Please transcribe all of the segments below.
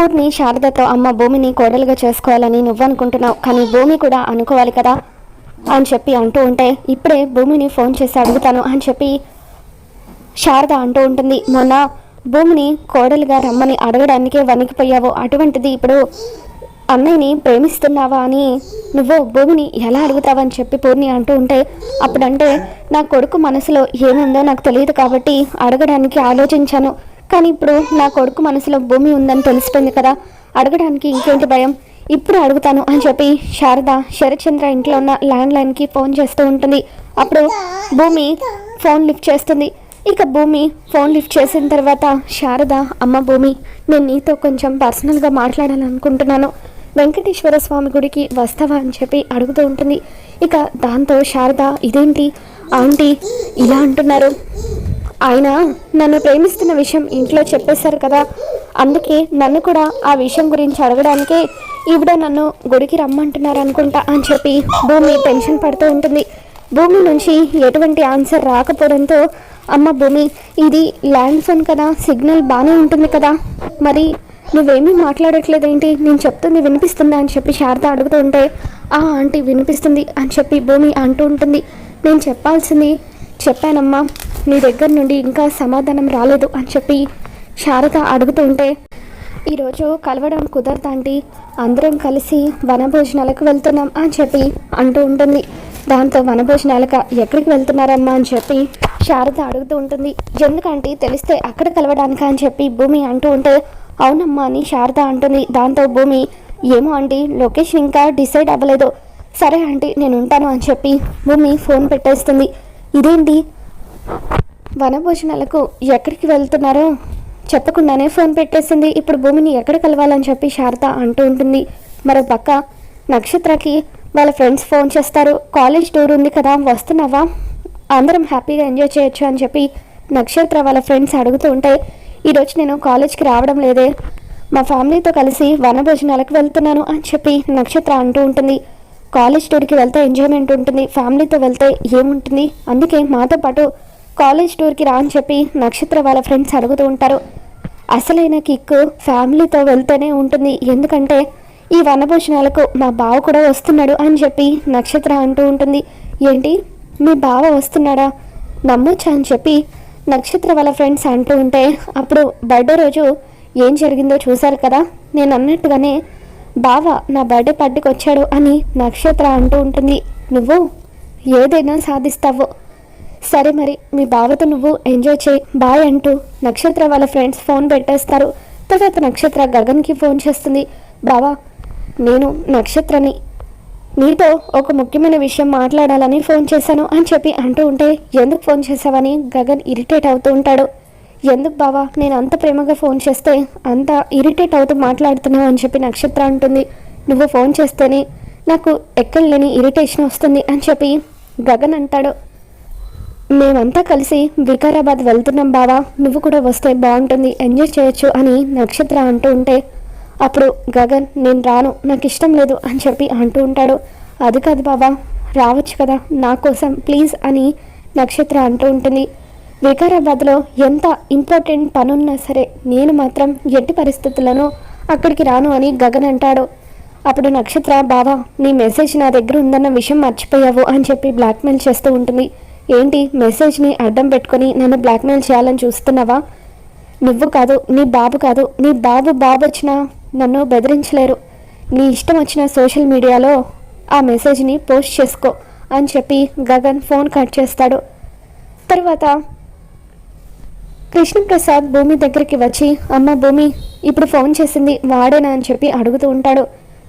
పూర్ణి శారదతో అమ్మ భూమిని కోడలుగా చేసుకోవాలని నువ్వు అనుకుంటున్నావు కానీ భూమి కూడా అనుకోవాలి కదా? అని చెప్పి అంటూ ఉంటే ఇప్పుడే భూమిని ఫోన్ చేసి అడుగుతాను అని చెప్పి శారద అంటూ ఉంటుంది. మొన్న భూమిని కోడలుగా రమ్మని అడగడానికే వణికిపోయావు. అటువంటిది ఇప్పుడు అన్నయ్యని ప్రేమిస్తున్నావా అని నువ్వు భూమిని ఎలా అడుగుతావని చెప్పి పూర్ణి అంటూ ఉంటే అప్పుడంటే నా కొడుకు మనసులో ఏముందో నాకు తెలియదు కాబట్టి అడగడానికి ఆలోచించాను. కానీ ఇప్పుడు నా కొడుకు మనసులో భూమి ఉందని తెలిసిపోయింది కదా. అడగడానికి ఇంకేంటి భయం? ఇప్పుడు అడుగుతాను అని చెప్పి శారద శరత్చంద్ర ఇంట్లో ఉన్న ల్యాండ్ లైన్కి ఫోన్ చేస్తూ ఉంటుంది. అప్పుడు భూమి ఫోన్ లిఫ్ట్ చేస్తుంది. ఇక భూమి ఫోన్ లిఫ్ట్ చేసిన తర్వాత శారద అమ్మ భూమి నేను నీతో కొంచెం పర్సనల్గా మాట్లాడాలనుకుంటున్నాను. వెంకటేశ్వర స్వామి గుడికి వస్తావా? అని చెప్పి అడుగుతూ ఉంటుంది. ఇక దాంతో శారద ఇదేంటి? ఆంటీ ఇలా అంటున్నారు. ఆయన నన్ను ప్రేమిస్తున్న విషయం ఇంట్లో చెప్పేశారు కదా. అందుకే నన్ను కూడా ఆ విషయం గురించి అడగడానికే ఈవిడ నన్ను గుడికి రమ్మంటున్నారు అనుకుంటా అని చెప్పి భూమి టెన్షన్ పడుతూ ఉంటుంది. భూమి నుంచి ఎటువంటి ఆన్సర్ రాకపోవడంతో అమ్మ భూమి ఇది ల్యాండ్ ఫోన్ కదా సిగ్నల్ బాగానే ఉంటుంది కదా. మరి నువ్వేమీ మాట్లాడట్లేదు ఏంటి నేను చెప్తుంది వినిపిస్తుందా? అని చెప్పి శారద అడుగుతూ ఉంటే ఆ ఆంటీ వినిపిస్తుంది అని చెప్పి భూమి అంటూ ఉంటుంది. నేను చెప్పాల్సింది చెప్పానమ్మా నీ దగ్గర నుండి ఇంకా సమాధానం రాలేదు అని చెప్పి శారద అడుగుతూ ఉంటే ఈరోజు కలవడం కుదరదండి. అందరం కలిసి వనభోజనాలకు వెళ్తున్నాం అని చెప్పి అంటూ ఉంటుంది. దాంతో వనభోజనాలకు ఎక్కడికి వెళ్తున్నారమ్మా అని చెప్పి శారద అడుగుతూ ఉంటుంది. ఎందుకంటే తెలిస్తే అక్కడ కలవడానికి అని చెప్పి భూమి అంటూ ఉంటే అవునమ్మా అని శారద అంటుంది. దాంతో భూమి ఏమో అండి లొకేషన్ ఇంకా డిసైడ్ అవ్వలేదు. సరే ఆంటీ నేను ఉంటాను అని చెప్పి భూమి ఫోన్ పెట్టేస్తుంది. ఇదేంటి? వనభోజనాలకు ఎక్కడికి వెళ్తున్నారో? చెప్పకుండానే ఫోన్ పెట్టేసింది. ఇప్పుడు భూమిని ఎక్కడ కలవాలని చెప్పి శారద అంటూ ఉంటుంది. మరో పక్క నక్షత్రకి వాళ్ళ ఫ్రెండ్స్ ఫోన్ చేస్తారు. కాలేజ్ టూర్ ఉంది కదా వస్తున్నావా? అందరం హ్యాపీగా ఎంజాయ్ చేయొచ్చు అని చెప్పి నక్షత్ర వాళ్ళ ఫ్రెండ్స్ అడుగుతూ ఉంటే ఈరోజు నేను కాలేజ్కి రావడం లేదే. మా ఫ్యామిలీతో కలిసి వనభోజనాలకు వెళ్తున్నాను అని చెప్పి నక్షత్ర అంటూ ఉంటుంది. కాలేజ్ టూర్కి వెళ్తే ఎంజాయ్మెంట్ ఉంటుంది ఫ్యామిలీతో వెళ్తే ఏముంటుంది? అందుకే మాతో పాటు కాలేజ్ టూర్కి రా అని చెప్పి నక్షత్ర వాళ్ళ ఫ్రెండ్స్ అడుగుతూ ఉంటారు. అసలైన కిక్ ఫ్యామిలీతో వెళ్తేనే ఉంటుంది. ఎందుకంటే ఈ వనభోజనాలకు మా బావ కూడా వస్తున్నాడు అని చెప్పి నక్షత్ర అంటూ ఉంటుంది. ఏంటి? మీ బావ వస్తున్నాడా? నమ్మొచ్చా అని చెప్పి నక్షత్ర వాళ్ళ ఫ్రెండ్స్ అంటూ ఉంటే అప్పుడు బర్త్డే రోజు ఏం జరిగిందో చూశారు కదా? నేను అన్నట్టుగానే బావ నా బర్త్డే పార్టీకి వచ్చాడు అని నక్షత్ర అంటూ ఉంటుంది. నువ్వు ఏదైనా సాధిస్తావో. సరే మరి మీ బావతో నువ్వు ఎంజాయ్ చేయి. బాయ్ అంటూ నక్షత్ర వాళ్ళ ఫ్రెండ్స్ ఫోన్ పెట్టేస్తారు. తర్వాత నక్షత్ర గగన్కి ఫోన్ చేస్తుంది. బావా నేను నక్షత్రని నీతో ఒక ముఖ్యమైన విషయం మాట్లాడాలని ఫోన్ చేశాను అని చెప్పి అంటూ ఉంటే ఎందుకు ఫోన్ చేసావని గగన్ ఇరిటేట్ అవుతూ ఉంటాడు. ఎందుకు బావా? నేను అంత ప్రేమగా ఫోన్ చేస్తే అంత ఇరిటేట్ అవుతూ మాట్లాడుతున్నావు అని చెప్పి నక్షత్ర అంటుంది. నువ్వు ఫోన్ చేస్తేనే నాకు ఎక్కడ లేని ఇరిటేషన్ వస్తుంది అని చెప్పి గగన్ అంటాడు. మేమంతా కలిసి వికారాబాద్ వెళ్తున్నాం బావా. నువ్వు కూడా వస్తే బాగుంటుంది. ఎంజాయ్ చేయొచ్చు అని నక్షత్ర అంటూ ఉంటే అప్పుడు గగన్ నేను రాను. నాకు ఇష్టం లేదు అని చెప్పి అంటూ ఉంటాడు. అది కాదు బావా. రావచ్చు కదా. నా కోసం ప్లీజ్ అని నక్షత్ర అంటూ ఉంటుంది. వికారాబాద్లో ఎంత ఇంపార్టెంట్ పనున్నా సరే నేను మాత్రం ఎట్టి పరిస్థితులను అక్కడికి రాను అని గగన్ అంటాడు. అప్పుడు నక్షత్ర బావా నీ మెసేజ్ నా దగ్గర ఉందన్న విషయం మర్చిపోయావు అని చెప్పి బ్లాక్మెయిల్ చేస్తూ ఉంటుంది. ఏంటి మెసేజ్ని అడ్డం పెట్టుకొని నన్ను బ్లాక్మెయిల్ చేయాలని చూస్తున్నావా? నువ్వు కాదు నీ బాబు కాదు నీ బాబు బాబు వచ్చినా నన్ను బెదిరించలేరు. నీ ఇష్టం వచ్చిన సోషల్ మీడియాలో ఆ మెసేజ్ని పోస్ట్ చేసుకో అని చెప్పి గగన్ ఫోన్ కట్ చేస్తాడు. తర్వాత కృష్ణప్రసాద్ భూమి దగ్గరికి వచ్చి అమ్మ భూమి ఇప్పుడు ఫోన్ చేసింది వాడేనా? అని చెప్పి అడుగుతూ ఉంటాడు.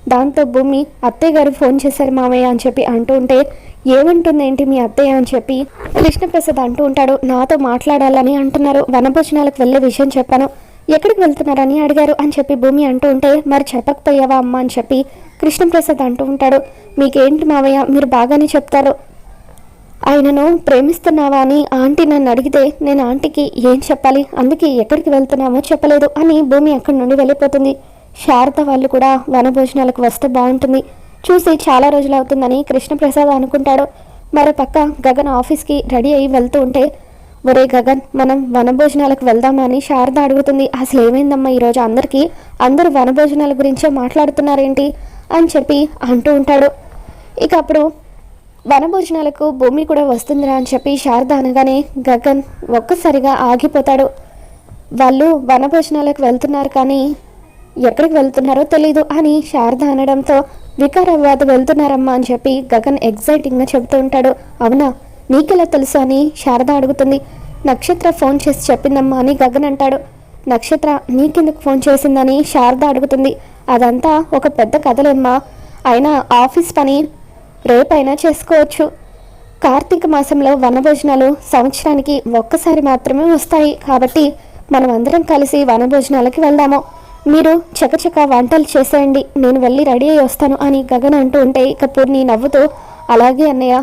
దాంతో భూమి అత్తయ్య గారు ఫోన్ చేశారు మామయ్య అని చెప్పి అంటూ ఉంటే ఏమంటుంది ఏంటి మీ అత్తయ్య? అని చెప్పి కృష్ణప్రసాద్ అంటూ ఉంటాడు. నాతో మాట్లాడాలని అంటున్నారు. వనభోజనాలకు వెళ్ళే విషయం చెప్పాను. ఎక్కడికి వెళ్తున్నారని అడిగారు అని చెప్పి భూమి అంటూ ఉంటే మరి చెప్పకపోయావా అమ్మ? అని చెప్పి కృష్ణప్రసాద్ అంటూ ఉంటాడు. మీకేంటి మావయ్య? మీరు బాగానే చెప్తారు. ఆయనను ప్రేమిస్తున్నావా అని ఆంటీ నన్ను అడిగితే నేను ఆంటీకి ఏం చెప్పాలి? అందుకే ఎక్కడికి వెళ్తున్నామో చెప్పలేదు అని భూమి అక్కడి నుండి వెళ్ళిపోతుంది. శారద వాళ్ళు కూడా వనభోజనాలకు వస్తే బాగుంటుంది. చూసి చాలా రోజులు అవుతుందని కృష్ణప్రసాద్ అనుకుంటాడు. మరో పక్క గగన్ ఆఫీస్కి రెడీ అయ్యి వెళ్తూ ఉంటే ఒరే గగన్ మనం వనభోజనాలకు వెళ్దామా? అని శారద అడుగుతుంది. అసలు ఏమైందమ్మా ఈరోజు అందరికీ? అందరూ వనభోజనాల గురించే మాట్లాడుతున్నారేంటి? అని చెప్పి అంటూ ఉంటాడు. ఇక అప్పుడు వనభోజనాలకు భూమి కూడా వస్తుందిరా అని చెప్పి శారద అనగానే గగన్ ఒక్కసారిగా ఆగిపోతాడు. వాళ్ళు వనభోజనాలకు వెళ్తున్నారు కానీ ఎక్కడికి వెళ్తున్నారో తెలీదు అని శారద అనడంతో వికారాబాద్ వెళ్తున్నారమ్మా అని చెప్పి గగన్ ఎగ్జైటింగ్గా చెబుతూ ఉంటాడు. అవునా? నీకెలా తెలుసు అని శారద అడుగుతుంది. నక్షత్ర ఫోన్ చేసి చెప్పిందమ్మా అని గగన్ అంటాడు. నక్షత్ర నీకెందుకు ఫోన్ చేసిందని శారద అడుగుతుంది. అదంతా ఒక పెద్ద కథలేమ్మా. అయినా ఆఫీస్ పని రేపైనా చేసుకోవచ్చు. కార్తీక మాసంలో వనభోజనాలు సంవత్సరానికి ఒక్కసారి మాత్రమే వస్తాయి. కాబట్టి మనం అందరం కలిసి వనభోజనాలకి వెళ్దాము. మీరు చకచక వంటలు చేసేయండి. నేను వెళ్ళి రెడీ అయ్యి వస్తాను అని గగన్ అంటూ ఉంటే ఇక పూర్ణి నవ్వుతూ అలాగే అన్నయ్య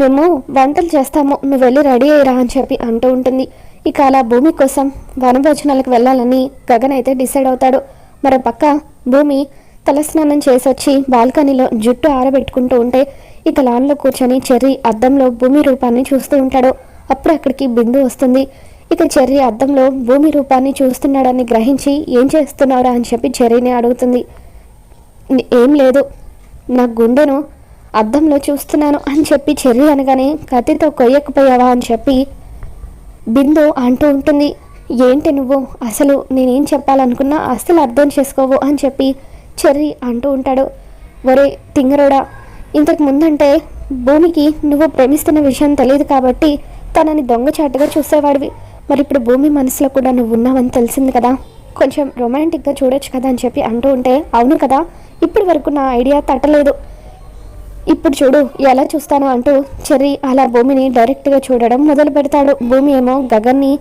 మేము వంటలు చేస్తాము. నువ్వు వెళ్ళి రెడీ అయ్యిరా అని చెప్పి అంటూ ఉంటుంది. ఇక అలా భూమి కోసం వనభోజనాలకు వెళ్ళాలని గగన్ అయితే డిసైడ్ అవుతాడు. మరో పక్క భూమి తలస్నానం చేసి వచ్చి బాల్కనీలో జుట్టు ఆరబెట్టుకుంటూ ఉంటే ఇక లాన్లో కూర్చొని చెర్రీ అద్దంలో భూమి రూపాన్ని చూస్తూ ఉంటాడు. అప్పుడు అక్కడికి బిందు వస్తుంది. ఇక చెర్రీ అద్దంలో భూమి రూపాన్ని చూస్తున్నాడని గ్రహించి ఏం చేస్తున్నారా అని చెప్పి చెర్రీని అడుగుతుంది. ఏం లేదు. నా గుండెను అద్దంలో చూస్తున్నాను అని చెప్పి చెర్రీ అనగానే కత్తితో కొయ్యకపోయావా అని చెప్పి బిందు అంటూ ఉంటుంది. ఏంటి నువ్వు? అసలు నేనేం చెప్పాలనుకున్నా అస్సలు అర్థం చేసుకోవు అని చెప్పి చెర్రీ అంటూ ఉంటాడు. ఒరే తింగరోడా ఇంతకు ముందంటే భూమికి నువ్వు ప్రేమిస్తున్న విషయం తెలియదు కాబట్టి తనని దొంగచాటుగా చూసేవాడివి. మరి ఇప్పుడు భూమి మనసులో కూడా నువ్వు ఉన్నావని తెలిసింది కదా. కొంచెం రొమాంటిక్గా చూడొచ్చు కదా అని చెప్పి అంటూ ఉంటే అవును కదా ఇప్పటి వరకు నా ఐడియా తట్టలేదు. ఇప్పుడు చూడు ఎలా చూస్తాను అంటూ చెర్రీ అలా భూమిని డైరెక్ట్గా చూడడం మొదలు పెడతాడు. భూమి ఏమో గగన్ని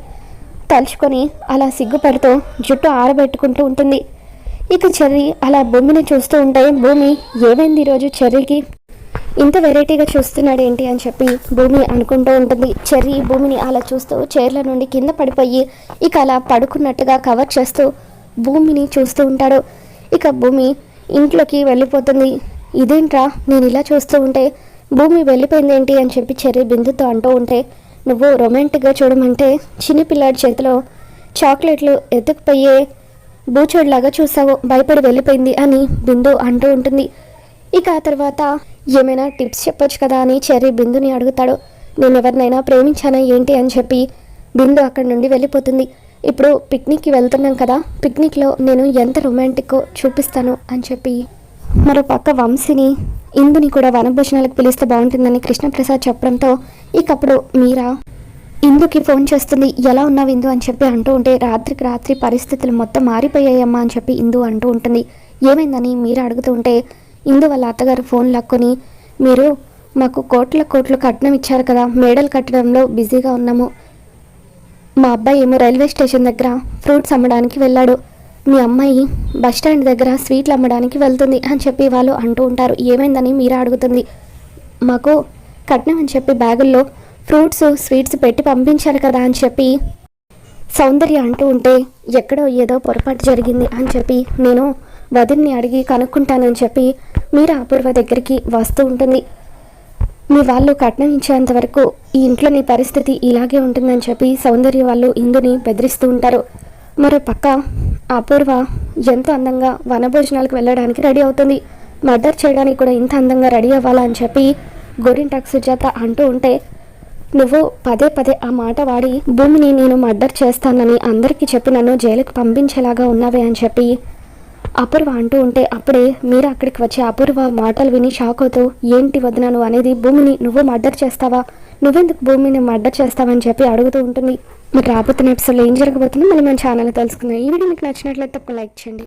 తలుచుకొని అలా సిగ్గుపడుతూ జుట్టు ఆరబెట్టుకుంటూ ఉంటుంది. ఇక చెర్రీ అలా భూమిని చూస్తూ ఉంటే భూమి ఏమైంది ఈరోజు చెర్రీకి? ఇంత వెరైటీగా చూస్తున్నాడు ఏంటి అని చెప్పి భూమి అనుకుంటూ ఉంటుంది. చెర్రీ భూమిని అలా చూస్తూ చైర్ల నుండి కింద పడిపోయి ఇక అలా పడుకున్నట్టుగా కవర్ చేస్తూ భూమిని చూస్తూ ఉంటాడు. ఇక భూమి ఇంట్లోకి వెళ్ళిపోతుంది. ఇదేంట్రా? నేను ఇలా చూస్తూ ఉంటే భూమి వెళ్ళిపోయింది ఏంటి అని చెప్పి చెర్రీ బిందుతో అంటూ ఉంటే నువ్వు రొమాంటిక్గా చూడమంటే చిన్నపిల్లాడి చేతిలో చాక్లెట్లు ఎత్తుకుపోయే బూచోడ్లాగా చూసావు భయపడి వెళ్ళిపోయింది అని బిందు అంటూ ఉంటుంది. ఇక ఆ తర్వాత ఏమైనా టిప్స్ చెప్పొచ్చు కదా అని చెర్రీ బిందుని అడుగుతాడు. నేను ఎవరినైనా ప్రేమించానా ఏంటి? అని చెప్పి బిందు అక్కడి నుండి వెళ్ళిపోతుంది. ఇప్పుడు పిక్నిక్కి వెళ్తున్నాం కదా పిక్నిక్లో నేను ఎంత రొమాంటిక్కో చూపిస్తాను? అని చెప్పి మరో పక్క వంశీని ఇందుని కూడా వనభోజనాలకు పిలిస్తే బాగుంటుందని కృష్ణప్రసాద్ చెప్పడంతో ఇక అప్పుడు మీరా ఇందుకి ఫోన్ చేస్తుంది ఎలా ఉన్నావు ఇందు? అని చెప్పి అంటూ ఉంటే రాత్రికి రాత్రి పరిస్థితులు మొత్తం మారిపోయాయమ్మా అని చెప్పి ఇందు అంటూ ఉంటుంది. ఏమైందని మీరు అడుగుతూ ఉంటే ఇందు వాళ్ళ అత్తగారు ఫోన్ లాక్కొని మీరు మాకు కోట్ల కోట్లు కట్నం ఇచ్చారు కదా మేడలు కట్టడంలో బిజీగా ఉన్నాము. మా అబ్బాయి ఏమో రైల్వే స్టేషన్ దగ్గర ఫ్రూట్స్ అమ్మడానికి వెళ్ళాడు. మీ అమ్మాయి బస్ స్టాండ్ దగ్గర స్వీట్లు అమ్మడానికి వెళ్తుంది అని చెప్పి వాళ్ళు అంటూ ఉంటారు. ఏమైందని మీరు అడుగుతుంది. మాకు కట్నం అని చెప్పి బ్యాగుల్లో ఫ్రూట్స్ స్వీట్స్ పెట్టి పంపించారు కదా అని చెప్పి సౌందర్య అంటూ ఉంటే ఎక్కడో ఏదో పొరపాటు జరిగింది అని చెప్పి నేను వదిన్ని అడిగి కనుక్కుంటానని చెప్పి మీరా అపూర్వ దగ్గరికి వస్తూ ఉంటుంది. మీ వాళ్ళు కట్నం ఇచ్చేంత వరకు ఈ ఇంట్లో నీ పరిస్థితి ఇలాగే ఉంటుందని చెప్పి సౌందర్య వాళ్ళు ఇందుని బెదిరిస్తూ ఉంటారు. మరో పక్క అపూర్వ ఎంతో అందంగా వనభోజనాలకు వెళ్ళడానికి రెడీ అవుతుంది. మర్డర్ చేయడానికి కూడా ఇంత అందంగా రెడీ అవ్వాలని చెప్పి గోరింటాక్ సుజాత అంటూ ఉంటే నువ్వు పదే పదే ఆ మాట వాడి భూమిని నేను మర్డర్ చేస్తానని అందరికీ చెప్పి నన్ను జైలుకి పంపించేలాగా ఉన్నావే అని చెప్పి అపూర్వ అంటూ ఉంటే అప్పుడే మీరు అక్కడికి వచ్చి అపూర్వ మాటలు విని షాక్ అవుతూ ఏంటి వదిన నువ్వు అనేది? భూమిని నువ్వు మర్డర్ చేస్తావా? నువ్వెందుకు భూమిని మర్డర్ చేస్తావని చెప్పి అడుగుతూ ఉంటుంది. మరి రాబోతున్న ఎపిసోడ్లో ఏం జరగబోతుందో మళ్ళీ మన ఛానల్ తెలుసుకుందాం. ఈ వీడియో మీకు నచ్చినట్లయితే ఒక లైక్ చేయండి.